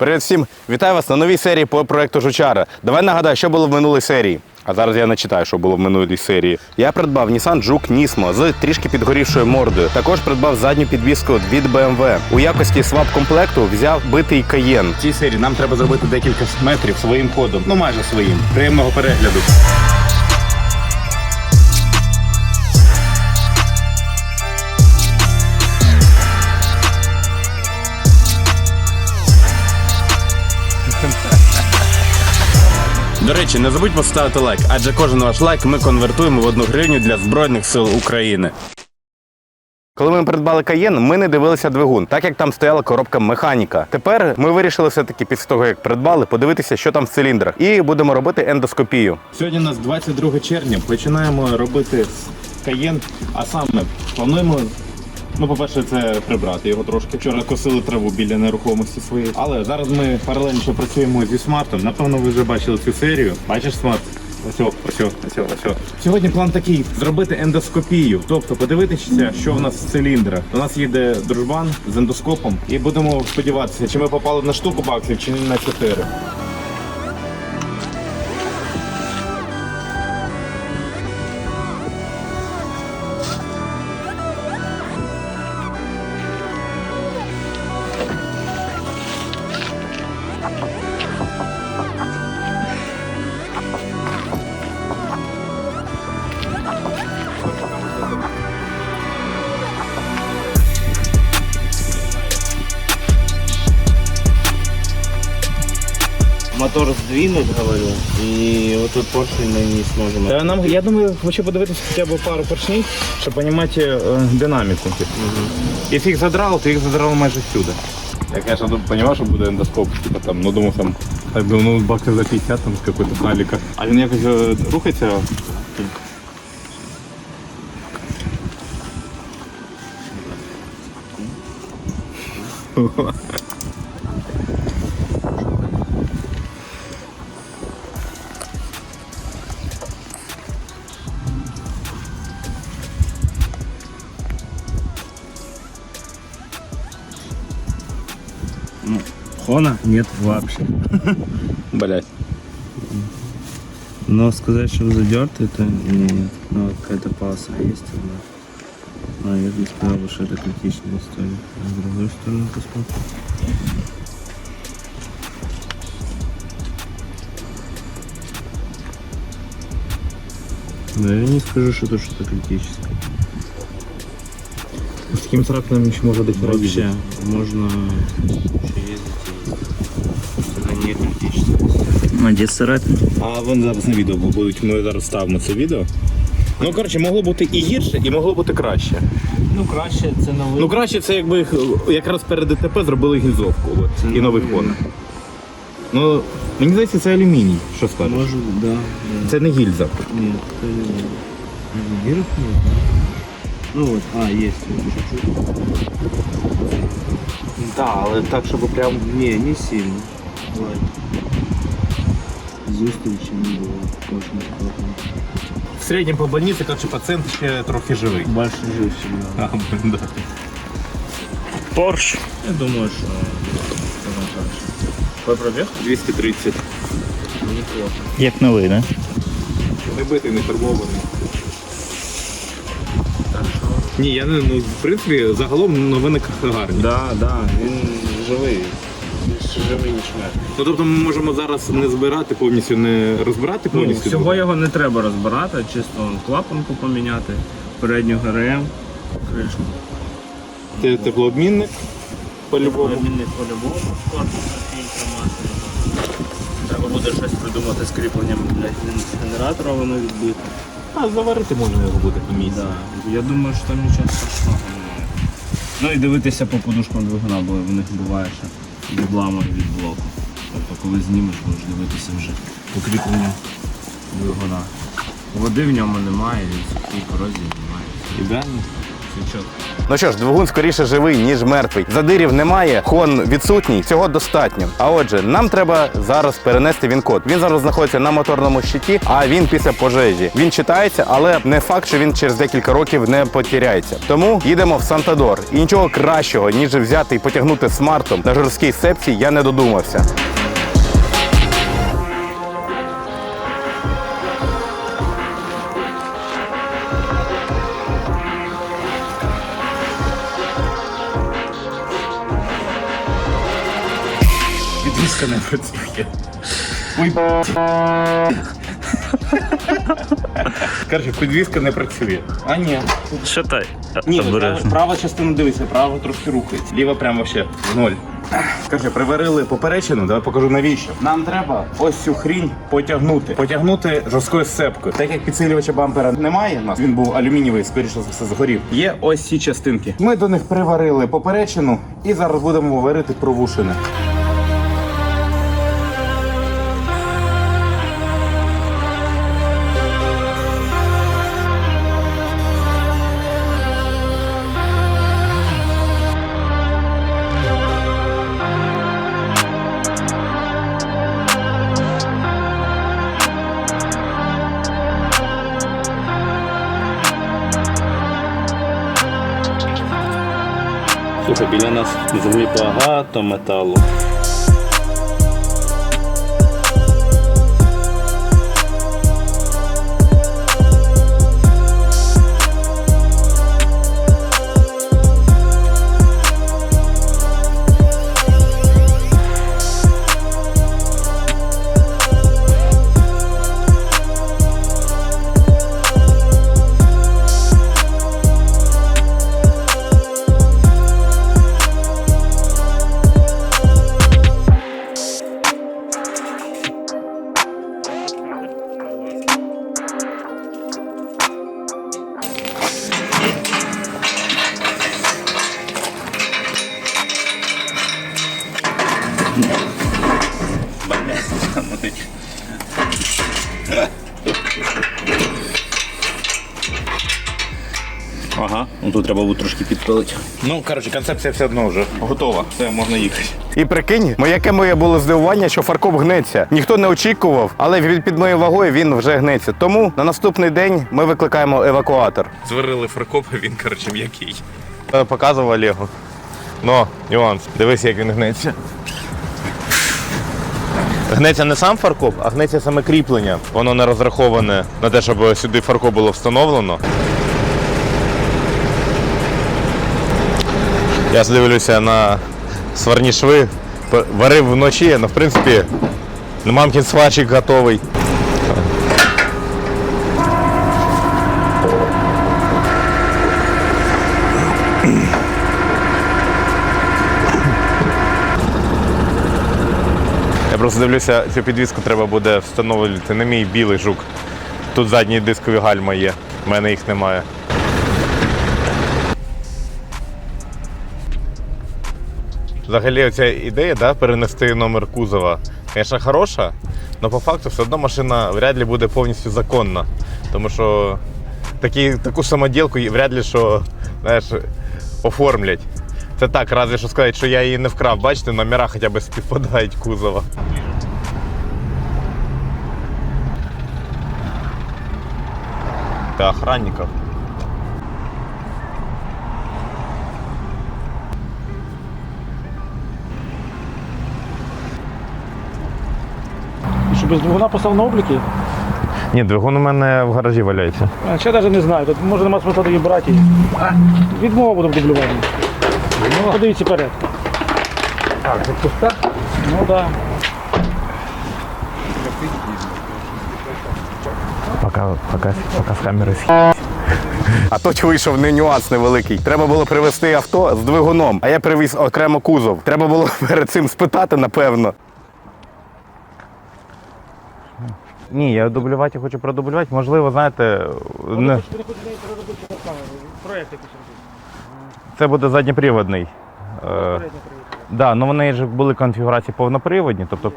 Привіт всім! Вітаю вас на новій серії по проекту Жучара. Давай нагадаю, що було в минулій серії. А зараз я не читаю, що було в минулій серії. Я придбав Nissan Juke Nismo з трішки підгорівшою мордою. Також придбав задню підвіску від BMW. У якості свап комплекту взяв битий Cayenne. В цій серії нам треба зробити декілька метрів своїм ходом. Ну майже своїм. Приємного перегляду. До речі, не забудь поставити лайк, адже кожен ваш лайк ми конвертуємо в одну гривню для Збройних сил України. Коли ми придбали Каєн, ми не дивилися двигун, так як там стояла коробка механіка. Тепер ми вирішили все-таки після того, як придбали, подивитися, що там в циліндрах, і будемо робити ендоскопію. Сьогодні у нас 22 червня. Починаємо робити Каєн, а саме плануємо. Ну, по-перше, це прибрати його трошки. Вчора косили траву біля нерухомості своєї. Але зараз ми паралельно працюємо зі смартом. Напевно, ви вже бачили цю серію. Бачиш смарт? Ось, ось, ось, ось. Сьогодні план такий: зробити ендоскопію, тобто подивитися, що в нас в циліндрах. У нас їде дружбан з ендоскопом, і будемо сподіватися, чи ми попали на штуку баксів, чи на чотири. Сдвинуть, говорю, и вот тут поршень мы не сможем. Е, Нам я думаю, хочу подивитися хоча б пару поршнів, щоб розуміти е, динаміку. Якщо їх задрало, то їх задрало майже всюди. Я, конечно, розумів, що буде ендоскоп, типа там, ну думав там, так би, ну баксів за 50 там з якогось наліка. А він якось е, рухається. Хона нет вообще. Блять. Но сказать, что задерт, это нет. Ну, вот какая-то полоса есть. Да. Но я бы не сказал, что это критичная история. А с другой стороны посмотрим. Да, я не скажу, что это что-то критическое. З таким трактором ще може десь Вообще, можно не критическое. А де? А вони зараз на відео будуть. Ми зараз ставимо це відео. Ну, коротше, могло бути і гірше, і могло бути краще. Ну, краще це новий. Ну, краще це якби їх якраз перед ДТП зробили гільзовку от, і новий хон. Ну, мені здається, це алюміній, що скажеш. Может, да. да. Це не гільза. Нет, это не. Ну вот, а, есть вот чуть-чуть. Так, але так, щоб прям. Не, не сильно. Бывает. Зустрічі не було. Кожен кожен. В середньому по больниці, коротше, пацієнт ще трохи живий. Більше жив. Да. Порш. Я думаю, що скажем так. Твой пробіг? 230. Неплохо. Як новий, да? Не битий, не фарбований. Ні, я не, ну, в принципі, загалом новини гарні. Да, да, він живий. Живий. Ну, тобто ми можемо зараз не збирати повністю, не розбирати повністю. Ну, всього його не треба розбирати, чисто клапанку поміняти, передню ГРМ, кришку. Те- Теплообмінник по-любому. Промінник по-любому, корпус фільтр масляний. Треба буде щось придумати з кріпленням для генератора, воно відбите. А заварити можна його буде по місці. Да. Я думаю, що там нічого страшного немає. Ну і дивитися по подушкам двигуна, бо в них буває, що відламує від блоку. Тобто коли знімеш, будеш дивитися вже покріплення двигуна. Води в ньому немає, він сухий, корозії немає. Ідеально. Ну що ж, двигун скоріше живий, ніж мертвий. Задирів немає, хон відсутній. Цього достатньо. А отже, нам треба зараз перенести він код. Він зараз знаходиться на моторному щиті, а він після пожежі. Він читається, але не факт, що він через декілька років не потеряється. Тому їдемо в Сантадор. І нічого кращого, ніж взяти і потягнути смартом на жорсткій сепці, я не додумався. Підвізка не працює. Ой, Коротше, підвізка не працює. А ні. Шатай. Ні, ну, права, права частина дивися, права трошки рухається. Ліва прямо ще в ноль. Каже, приварили поперечину, давай покажу навіщо. Нам треба ось цю хрінь потягнути. Потягнути жорсткою сцепкою. Так як підсилювача бампера немає, у нас він був алюмінієвий, скоріше за все згорів. Є ось ці частинки. Ми до них приварили поперечину і зараз будемо варити провушини. Біля нас землі багато металу. Ага, ну тут треба буде трошки підпилити. Ну, коротше, концепція все одно вже готова. Все, можна їхати. І прикинь, моє яке моє було здивування, що фаркоп гнеться. Ніхто не очікував, але від під моєю вагою він вже гнеться. Тому на наступний день ми викликаємо евакуатор. Зварили фаркоп, а він, коротше, м'який. Е, Показував Олегу. Но, нюанс. Дивись, як він гнеться. Гнеться не сам фаркоп, а гнеться саме кріплення. Воно не розраховане на те, щоб сюди фаркоп було встановлено. Я здивлюся на сварні шви. Варив вночі, але в принципі мамкін сварчик готовий. Просто цю підвіску треба буде встановлювати на мій білий жук. Тут задні дискові гальма є, в мене їх немає. Взагалі ця ідея да, перенести номер кузова, звісно, хороша, але по факту все одно машина вряд ли буде повністю законна. Тому що такі, таку самоділку вряд ли що знаєш, оформлять. Це так, разве що сказати, що я її не вкрав. Бачите, номера хоча б співпадають кузова. Та охранников. Що без двигуна постав на обліки? Ні, двигун у мене в гаражі валяється. А, Ще навіть не знаю. Тут може нема смисла тоді брати. Відмова буде в дублюванні. Подивіться перед. Так, це пуста? Ну так. Да. Пока, пока, пока з камери А то вийшов не нюанс невеликий. Треба було привезти авто з двигуном, а я привіз окремо кузов. Треба було перед цим спитати, напевно. Ні, я дублювати хочу продублювати. Можливо, знаєте, не, Проєкт якийсь. Це буде задніприводний. Е, да, ну вони ж були конфігурації повноприводні, тобто.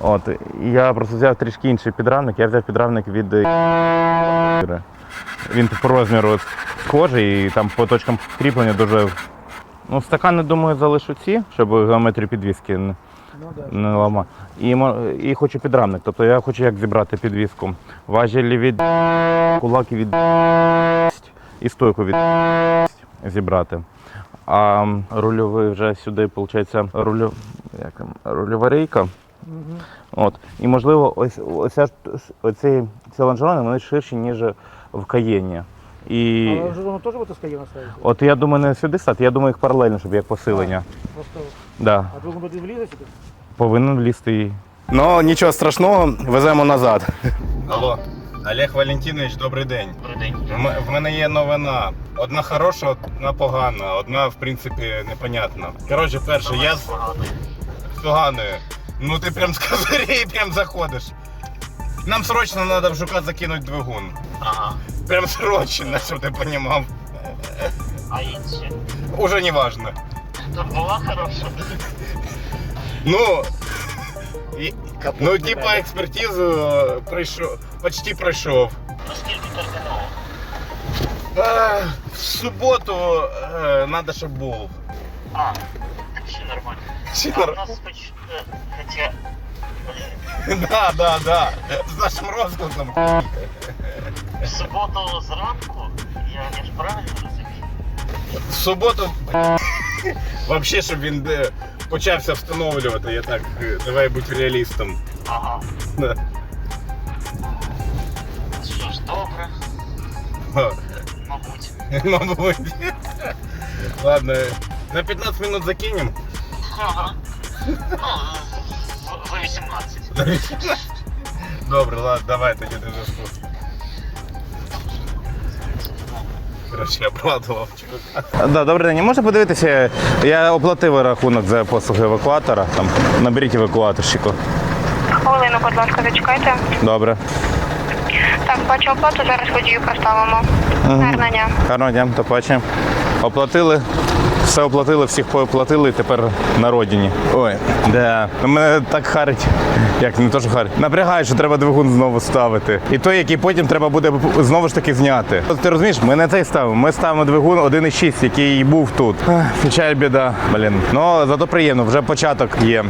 От, я просто взяв трішки інший підрамник, я взяв підрамник від е, він по розміру схожий і там по точкам кріплення дуже. Ну, стакани, думаю, залишу ці, щоб геометрію підвіски не, не ламати. І, і хочу підрамник. Тобто я хочу як зібрати підвіску. Важелі від кулаки від і стойку від зібрати. А рульовий вже сюди, виходить, рулю... як там? рульова рейка. От. І можливо, ось оця, оці, ці лонжерони вони ширші, ніж в каєні. І Але вже воно теж буде з каєна ставити? от я думаю, не сюди стати, я думаю, їх паралельно, щоб як посилення. Просто, Да. а буде влізе сюди? Повинен влізти і. Ну нічого страшного, веземо назад. Алло, Олег Валентинович, добрий день. Добрий день. В мене є новина. Одна хороша, одна погана, одна, в принципі, непонятна. Коротше, перше, я з з поганою. Ну ти прям з козирей прям заходиш. Нам срочно треба в жука закинути двигун. Ага. Прям срочно, щоб ти понімав. А інші? Уже не важно. Тут була хороша. Ну, і, ну типа експертизу е, пройшов, почти пройшов. Наскільки терміново? А, в суботу е, надо, щоб був. А, так ще нормально. Ще А нар- у нас хоч, е, хоча, Да, да, да. З нашим розкладом. в суботу зранку, я, я ж правильно розумію? В суботу вообще, щоб він е, почався встановлювати, я так, е, давай будь реалістом. Ага. Да. Що ж, добре, О, мабуть. Мабуть. Ладно, на 15 минут закинем. Ага. Ну, за 18. Добре, ладно, давай тоді до Короче, я обрадував чувака. Да, добрий день. Можна подивитися? Я оплатив рахунок за послуги евакуатора. Там наберіть евакуаторщику. Хвилину, будь ласка, зачекайте. Добре. Так, бачу оплату, зараз водію поставимо. Гарного дня. Гарного дня, до побачення. Оплатили. Все оплатили, всіх оплатили, і тепер на родині. Ой, да. Ну, Мене так харить. Як не то, що харить. Напрягає, що треба двигун знову ставити. І той, який потім треба буде знову ж таки зняти. Ти розумієш, ми не цей ставимо. Ми ставимо двигун 1.6, який був тут. Печаль, біда. Блін. Ну зато приємно, вже початок є.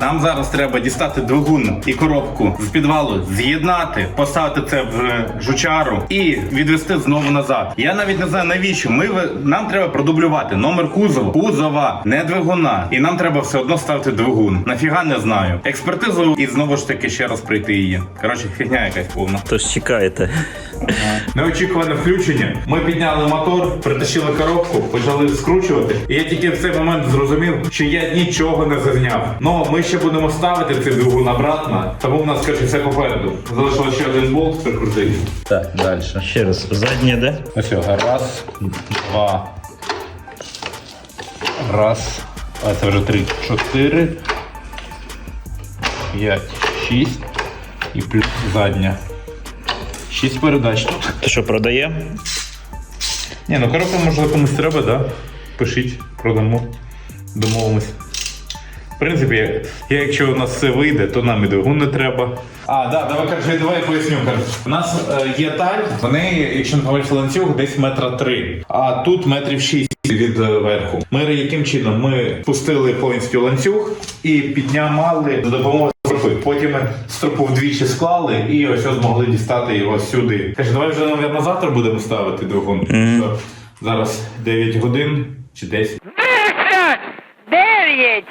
Нам треба дістати двигун і коробку з підвалу, з'єднати, поставити це в жучару і відвести знову назад. Я навіть не знаю навіщо. Ми нам треба продублювати номер кузова, кузова, не двигуна. І нам треба все одно ставити двигун. Нафіга не знаю. Експертизу і знову ж таки ще раз пройти її. Коротше, фігня якась повна. Тож чекайте. Неочікуване включення. Ми підняли мотор, притащили коробку, почали скручувати. І я тільки в цей момент зрозумів, що я нічого не зазняв. Ну ми ще будемо ставити цей двигун обратно, тому в нас каже все попереду. Залишилося ще один болт прикрутити. Так, далі. Ще раз, заднє де? Ось його. Раз, два. Раз. А це вже три. Чотири. П'ять, шість. І плюс задня. Шість передач тут. Ти що, продає? Ні, ну коробка може комусь треба, да? Пишіть, продамо, домовимось. В принципі, я, якщо у нас все вийде, то нам і двигун не треба. А, да, давай кажи, давай я поясню. Кажу. У нас е, є таль, вони, якщо не помиляюсь, ланцюг, десь метра три. А тут метрів шість від е, верху. Ми яким чином? Ми пустили повністю ланцюг і піднімали за допомогою стропи. Потім ми стропу вдвічі склали і ось ось змогли дістати його сюди. Каже, давай вже, мабуть, завтра будемо ставити двигун. Що Зараз 9 годин чи 10. Дев'ять!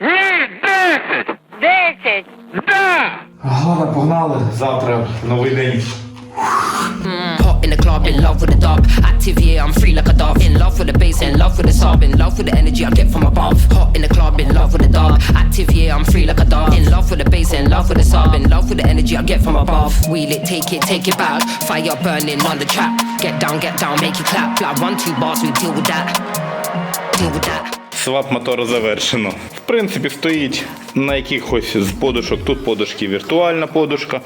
Десять! Десять! Ладно, погнали. Завтра новий день. In love with the dub. Active, yeah, I'm free like a dove. In love with the bass, in love with the sub. In love with the energy I get from above. Hot in the club, in love with the dub. Active, yeah, I'm free like a dove. In love with the bass, in love with the sub. In love with the energy I get from above. Wheel it, take it, take it back. Fire burning on the trap. Get down, get down, make it clap. Like one, two bars, we deal with that. Deal with that. Свап мотора завершено. В принципі, стоїть на якихось з подушок. Тут подушки віртуальна подушка,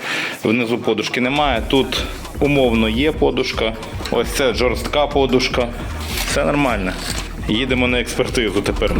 внизу подушки немає. Тут умовно є подушка. Ось це жорстка подушка. Все нормально. Їдемо на експертизу тепер.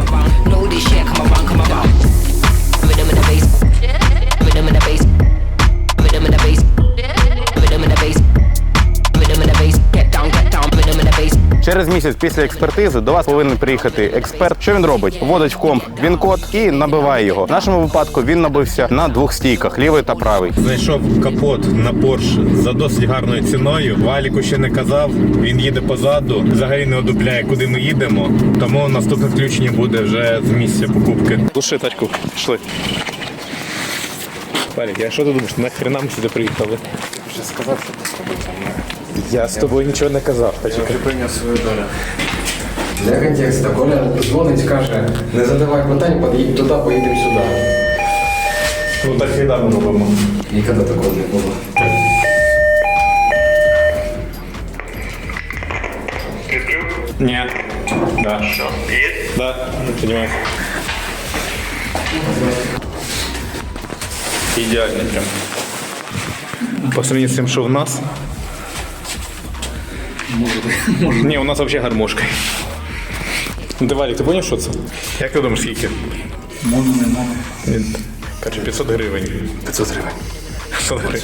Через місяць після експертизи до вас повинен приїхати експерт. Що він робить? Вводить в комп він код і набиває його. В нашому випадку він набився на двох стійках лівий та правий. Знайшов капот на Porsche за досить гарною ціною. Валіку ще не казав. Він їде позаду, взагалі не одупляє, куди ми їдемо. Тому наступне включення буде вже з місця покупки. Луши тачку, пішли. Валік, а що ти думаєш, нахрена ми сюди приїхали? Вже сказав, що Я з тобою нічого не казав. Для контекста, Коля дзвонить, каже, не задавай питань, под'їдь туди, поїдемо сюди. Ну так і ми робимо. Ніколи такого не було. Ні. Да. Що? Да, понимаю. Ідеально прям. По сравнению з тим, що в нас. Ні, у нас взагалі гармошка. Ти Валік, ти поняв, що це? Як ти думаєш, скільки? Моно, не моно. Каже, 500 гривень. 500 гривень. 500 гривень.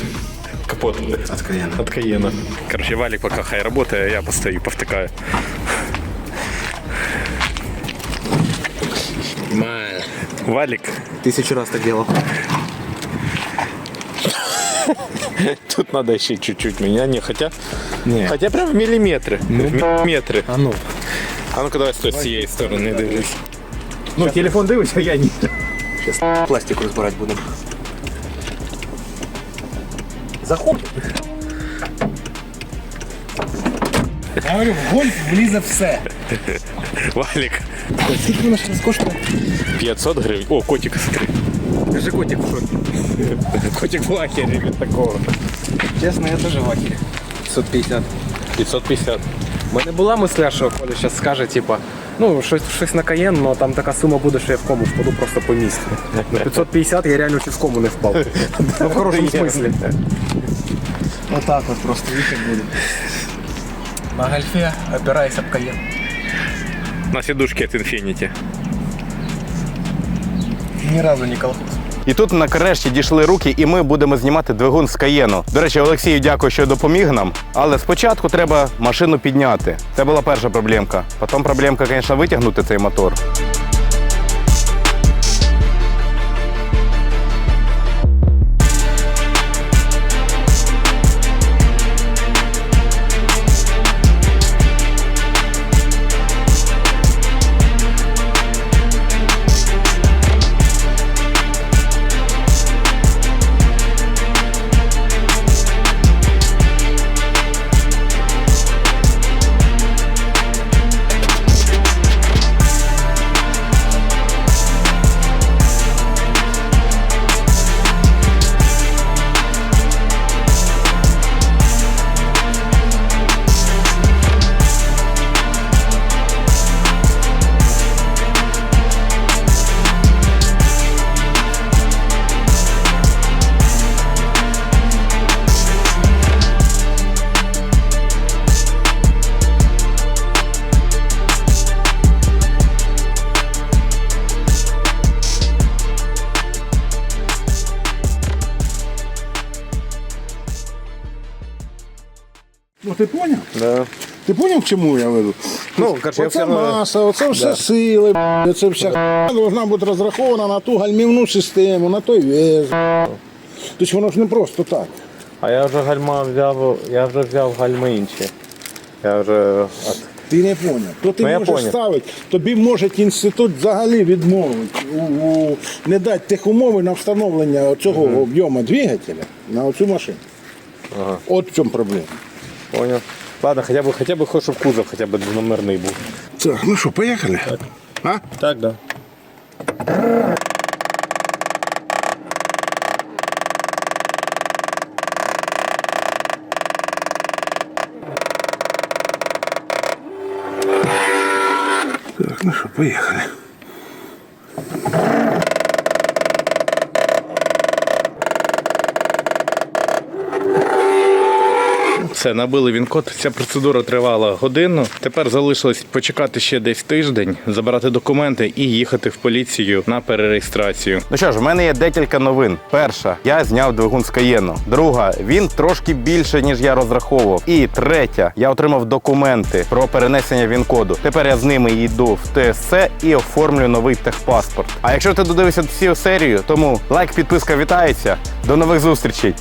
Капот. От Каєна. От Каєна. Короче, Валик пока хай работает, а я постою, повтыкаю. Валик. Тисячу раз так делал. Тут надо еще чуть-чуть меня, не, хотя... Хотя прям в миллиметры. в миллиметры. А ну. А ну-ка давай стой с цієї сторони дивись. Ну, телефон дивись, а я ні. Зараз пластику розбирати будемо. Заходь. Я говорю, в гольф влізе все. Валик. Скільки воно зараз коштує? 500 гривень. О, котик, смотри. Кажи котик в шокі. Котик в лакері від такого. Чесно, я теж в ахері. 550. 550. У мене була мисля, що Коля зараз скаже, типа, ну, щось, щось на каєн, але там така сума буде, що я в кому впаду просто по місту. На 550 я реально чуть в кому не впав. Ну, в хорошому смислі. Отак от просто їхати буде. На гольфі опирайся об каєн. На сідушки від Infinity. Ні разу не колхоз. І тут нарешті дійшли руки, і ми будемо знімати двигун з каєну. До речі, Олексію дякую, що допоміг нам. Але спочатку треба машину підняти. Це була перша проблемка. Потім проблемка, звісно, витягнути цей мотор. Ти поняв? Да. Ти поняв, к чому я веду? Ну, короче, я оце все равно- маса, оце все сили, б***ь, оце вся х**ня должна бути розрахована на ту гальмівну систему, на той вес. б***ь. Тобто воно ж не просто так. А я вже гальма взяв, я вже взяв гальми інші. Я вже. от- Ти не поняв. То ти Ну, я можеш поняв. ставити, тобі може інститут взагалі відмовити, у, у, не дати тих умови на встановлення цього об'єму двигателя на оцю машину. От в чому проблема. Понял. Ладно, хотя бы, хотя бы хоть щоб кузов хотя бы номерний був. Так, ну що, поїхали? А? Так, да. Так, ну що, поїхали. Все, набили він код. Ця процедура тривала годину. Тепер залишилось почекати ще десь тиждень, забрати документи і їхати в поліцію на перереєстрацію. Ну що ж, в мене є декілька новин. Перша, я зняв двигун з Каєну. Друга, він трошки більше, ніж я розраховував. І третя, я отримав документи про перенесення він-коду. Тепер я з ними йду в ТСЦ і оформлю новий техпаспорт. А якщо ти додивився всю серію, тому лайк, підписка вітається. До нових зустрічей.